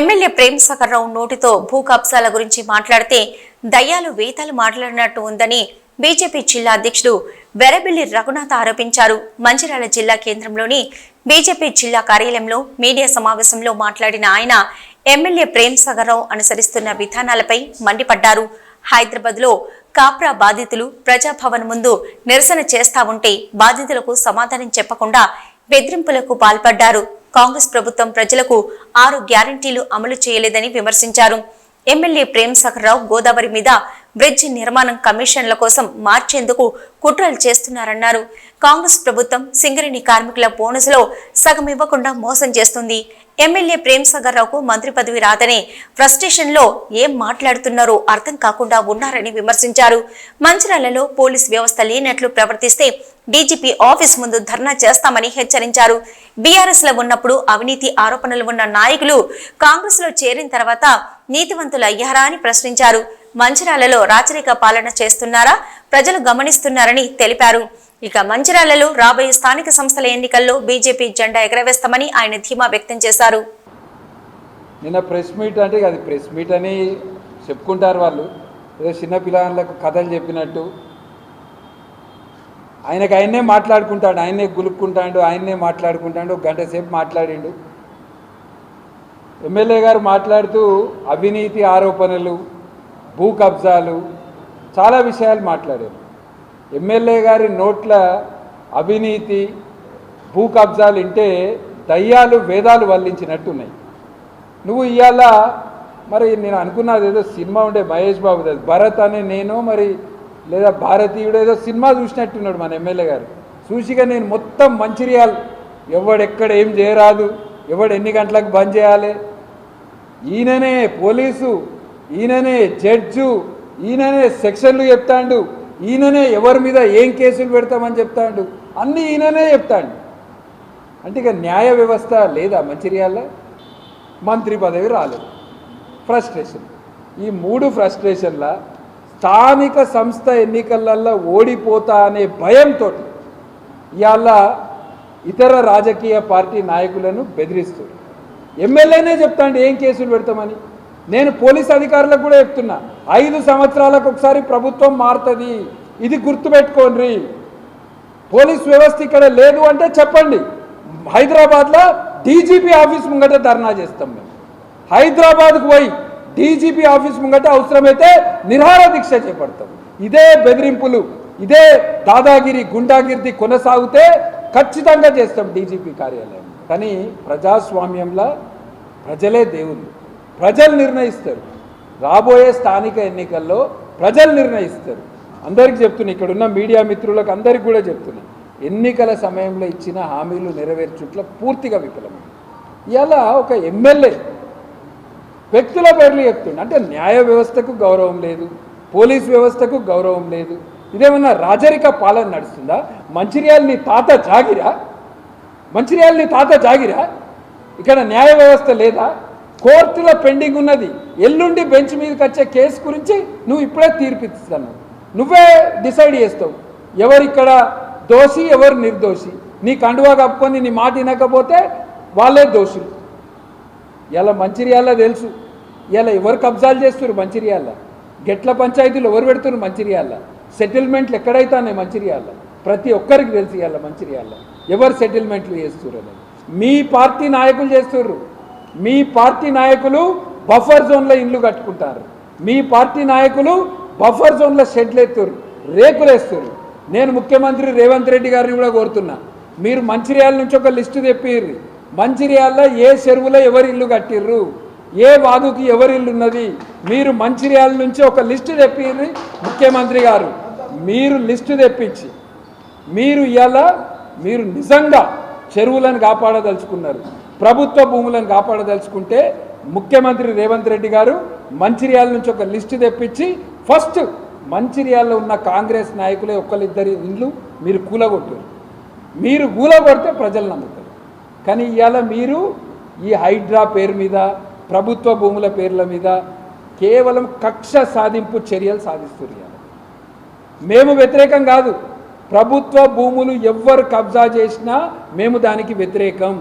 MLA Prem Sagar రావు నోటితో భూ కబ్జాల గురించి మాట్లాడితే దయ్యాలు వేతాలు మాట్లాడినట్టు ఉందని బీజేపీ జిల్లా అధ్యక్షుడు వెరబిల్లి రఘునాథ్ ఆరోపించారు. మంచిర్యాల జిల్లా కేంద్రంలోని బీజేపీ జిల్లా కార్యాలయంలో మీడియా సమావేశంలో మాట్లాడిన ఆయన ఎమ్మెల్యే ప్రేమ్ సాగర్ రావు అనుసరిస్తున్న విధానాలపై మండిపడ్డారు. హైదరాబాద్లో కాప్రా బాధితులు ప్రజాభవన్ ముందు నిరసన చేస్తా ఉంటే బాధితులకు సమాధానం చెప్పకుండా బెదిరింపులకు పాల్పడ్డారు. కాంగ్రెస్ ప్రభుత్వం ప్రజలకు ఆరు గ్యారంటీలు అమలు చేయలేదని విమర్శించారు. ఎమ్మెల్యే ప్రేమ్ రావు గోదావరి మీద బ్రిడ్జ్ నిర్మాణం కమిషన్ల కోసం మార్చేందుకు కుట్రలు చేస్తున్నారన్నారు. కాంగ్రెస్ ప్రభుత్వం సింగరేణి కార్మికుల బోనస్లో సగం ఇవ్వకుండా మోసం చేస్తుంది. ఎమ్మెల్యే ప్రేమ్ రావుకు మంత్రి పదవి రాదనే ఫ్రస్ట్రేషన్లో ఏం మాట్లాడుతున్నారో అర్థం కాకుండా ఉన్నారని విమర్శించారు. మంచిర్యాలలో పోలీస్ వ్యవస్థ లేనట్లు ప్రవర్తిస్తే డీజీపీ ఆఫీస్ ముందు ధర్నా చేస్తామని హెచ్చరించారు. బీఆర్ఎస్లో ఉన్నప్పుడు అవినీతి ఆరోపణలు ఉన్న నాయకులు కాంగ్రెస్లో చేరిన తర్వాత నీతివంతులు అయ్యారా అని ప్రశ్నించారు. మంచిరాలలో రాచరిక పాలన చేస్తున్నారా? ప్రజలు గమనిస్తున్నారని తెలిపారు. ఇక మంచిరాలలో రాబోయే స్థానిక సంస్థల ఎన్నికల్లో బీజేపీ జెండా ఎగరవేస్తామని ఆయన ధీమా వ్యక్తం చేశారు. నిన్న ప్రెస్ మీట్ అంటే అది ప్రెస్ మీట్ అని చెప్పుకుంటారు వాళ్ళు. ఏదో చిన్న పిల్లలకు కథలు చెప్పినట్టు ఆయనకు ఆయన్నే మాట్లాడుకుంటాడు ఆయన్నే గులుక్కుంటాడు ఆయన్నే మాట్లాడుకుంటాడు ఒక గంట సేపు మాట్లాడిండు. ఎమ్మెల్యే గారు మాట్లాడుతూ అవినీతి ఆరోపణలు భూ కబ్జాలు చాలా విషయాలు మాట్లాడారు. ఎమ్మెల్యే గారి నోట్ల అవినీతి భూ కబ్జాలు వింటే దయ్యాలు వేదాలు వల్లించినట్టున్నాయి. నువ్వు ఇవాళ మరి నేను అనుకున్నది ఏదో సినిమా ఉండే మహేష్ బాబు భరత్ అనే నేను మరి లేదా భారతీయుడు ఏదో సినిమా చూసినట్టున్నాడు మన ఎమ్మెల్యే గారు. చూసిగా నేను మొత్తం మంచిర్యాలు ఎవడెక్కడ ఏం చేయరాదు ఎవడు ఎన్ని గంటలకు బంద్ చేయాలి. ఈయననే పోలీసు ఈయననే జడ్జు ఈయననే సెక్షన్లు చెప్తాడు ఈయననే ఎవరి మీద ఏం కేసులు పెడతామని చెప్తాడు అన్నీ ఈయననే చెప్తాడు. అంటే ఇక న్యాయ వ్యవస్థ లేదా మంచిర్యాల? మంత్రి పదవి రాలేదు. ఫ్రస్ట్రేషన్. ఈ మూడు ఫ్రస్ట్రేషన్ల స్థానిక సంస్థ ఎన్నికలలో ఓడిపోతా అనే భయంతో ఇవాళ ఇతర రాజకీయ పార్టీ నాయకులను బెదిరిస్తుంది. ఎమ్మెల్యేనే చెప్తాండి ఏం కేసులు పెడతామని? నేను పోలీస్ అధికారులకు కూడా చెప్తున్నా ఐదు సంవత్సరాలకు ఒకసారి ప్రభుత్వం మారుతుంది ఇది గుర్తుపెట్టుకోండి. పోలీస్ వ్యవస్థ ఇక్కడ లేదు అంటే చెప్పండి. హైదరాబాద్లో డీజీపీ ఆఫీస్ ముంగట ధర్నా చేస్తాం మేము. హైదరాబాద్కు పోయి డీజీపీ ఆఫీస్ ముంగట అవసరమైతే నిరహార దీక్ష చేపడతాం. ఇదే బెదిరింపులు ఇదే దాదాగిరి గుండాగిరి కొనసాగితే ఖచ్చితంగా చేస్తాం డీజీపీ కార్యాలయం. కానీ ప్రజాస్వామ్యంలో ప్రజలే దేవుళ్ళు. ప్రజలు నిర్ణయిస్తారు. రాబోయే స్థానిక ఎన్నికల్లో ప్రజలు నిర్ణయిస్తారు. అందరికీ చెప్తున్నా ఇక్కడ ఉన్న మీడియా మిత్రులకు అందరికి కూడా చెప్తున్నా ఎన్నికల సమయంలో ఇచ్చిన హామీలు నెరవేర్చుట్ల పూర్తిగా విఫలమైంది. ఇలా ఒక ఎమ్మెల్యే వ్యక్తుల పేర్లు చెప్తుండే. అంటే న్యాయ వ్యవస్థకు గౌరవం లేదు పోలీస్ వ్యవస్థకు గౌరవం లేదు ఇదేమన్నా రాజరిక పాలన నడుస్తుందా? మంచిర్యాల నీ తాత జాగిరా? మంచిర్యాల నీ తాత జాగిరా? ఇక్కడ న్యాయ వ్యవస్థ లేదా? కోర్టులో పెండింగ్ ఉన్నది. ఎల్లుండి బెంచ్ మీదకి వచ్చే కేసు గురించి నువ్వు ఇప్పుడే తీర్పిస్తాను. నువ్వే డిసైడ్ చేస్తావు. ఎవరు ఇక్కడ దోషి ఎవరు నిర్దోషి? నీ కండువా కప్పుకొని నీ మాట వినకపోతే వాళ్ళే దోషులు. ఇలా మంచిర్యాల తెలుసు. ఇలా ఎవరు కబ్జాలు చేస్తున్నారు మంచిర్యాల గెట్ల పంచాయతీలు ఎవరు పెడుతున్నారు మంచిర్యాల సెటిల్మెంట్లు ఎక్కడైతే మంచిర్యాల ప్రతి ఒక్కరికి తెలుసు ఇవాళ మంచిర్యాల ఎవరు సెటిల్మెంట్లు చేస్తున్నారు అనేది? మీ పార్టీ నాయకులు చేస్తుర్రు మీ పార్టీ నాయకులు బఫర్ జోన్లో ఇల్లు కట్టుకుంటారు. మీ పార్టీ నాయకులు బఫర్ జోన్లో షెడ్లు ఎత్తురు రేకులు వేస్తున్నారు నేను ముఖ్యమంత్రి రేవంత్ రెడ్డి గారిని కూడా కోరుతున్నా. మీరు మంచిర్యాల నుంచి ఒక లిస్టు తెప్పిర్రి. మంచిర్యాలలో ఏ చెరువులో ఎవరి ఇల్లు కట్టిర్రు? ఏ వాగుకి ఎవరి ఇల్లు ఉన్నది? మీరు మంచిర్యాల నుంచి ఒక లిస్టు తెప్పింది ముఖ్యమంత్రి గారు. మీరు లిస్టు తెప్పించి మీరు ఇలా మీరు నిజంగా చెరువులను కాపాడదలుచుకున్నారు. ప్రభుత్వ భూములను కాపాడదలుచుకుంటే ముఖ్యమంత్రి రేవంత్ రెడ్డి గారు మంచిర్యాల నుంచి ఒక లిస్టు తెప్పించి ఫస్ట్ మంచిర్యాలలో ఉన్న కాంగ్రెస్ నాయకులే ఒకళ్ళిద్దరి ఇండ్లు మీరు కూలగొట్టారు మీరు కూలగొడితే ప్రజలు నమ్ముతారు. కానీ ఇవాళ మీరు ఈ హైడ్రా పేరు మీద ప్రభుత్వ భూముల పేర్ల మీద కేవలం కక్ష సాధింపు చర్యలు సాధిస్తున్నారు మేము వ్యతిరేకం కాదు. ప్రభుత్వ భూములు ఎవ్వరు కబ్జా చేసినా మేము దానికి వ్యతిరేకం.